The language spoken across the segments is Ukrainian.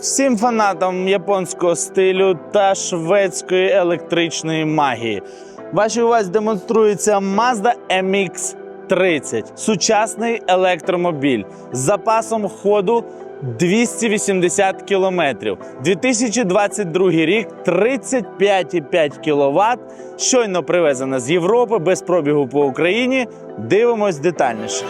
всім фанатам японського стилю та шведської електричної магії. Вашій увазі демонструється Mazda MX-30 – сучасний електромобіль з запасом ходу 280 кілометрів. 2022 рік 35,5 кВт. Щойно привезена з Європи без пробігу по Україні. Дивимось детальніше.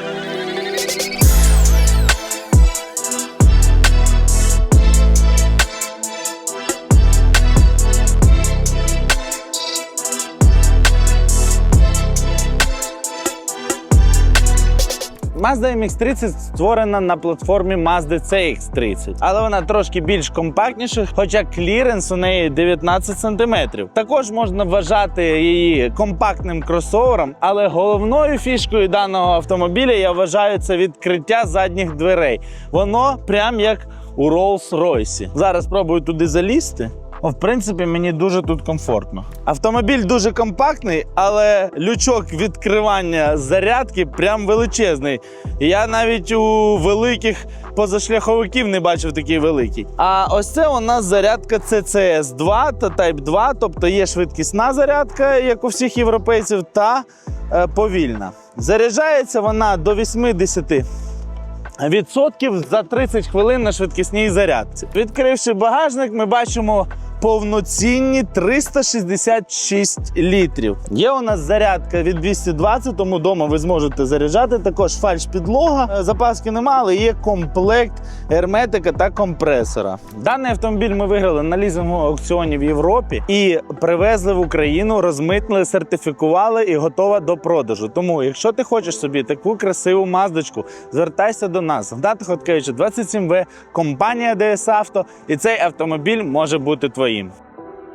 Mazda MX-30 створена на платформі Mazda CX-30, але вона трошки більш компактніша, хоча кліренс у неї 19 см. Також можна вважати її компактним кросовером, але головною фішкою даного автомобіля я вважаю це відкриття задніх дверей. Воно прям як у Rolls-Royce. Зараз спробую туди залізти. В принципі, мені дуже тут комфортно. Автомобіль дуже компактний, але лючок відкривання зарядки прям величезний. Я навіть у великих позашляховиків не бачив такий великий. А ось це у нас зарядка CCS 2 та Type 2, тобто є швидкісна зарядка, як у всіх європейців, та е, повільна. Заряджається вона до 80 відсотків за 30 хвилин на швидкісній зарядці. Відкривши багажник, ми бачимо повноцінні 366 літрів. Є у нас зарядка від 220, тому вдома ви зможете заряджати. Також фальш-підлога. Е, Запаски немає, але є комплект герметика та компресора. Даний автомобіль ми виграли на лізинговому аукціоні в Європі і привезли в Україну, розмитнили, сертифікували і готова до продажу. Тому, якщо ти хочеш собі таку красиву маздочку, звертайся до нас. В датах Хоткевича 27В, компанія DS Auto, і цей автомобіль може бути твоїм. koyayım.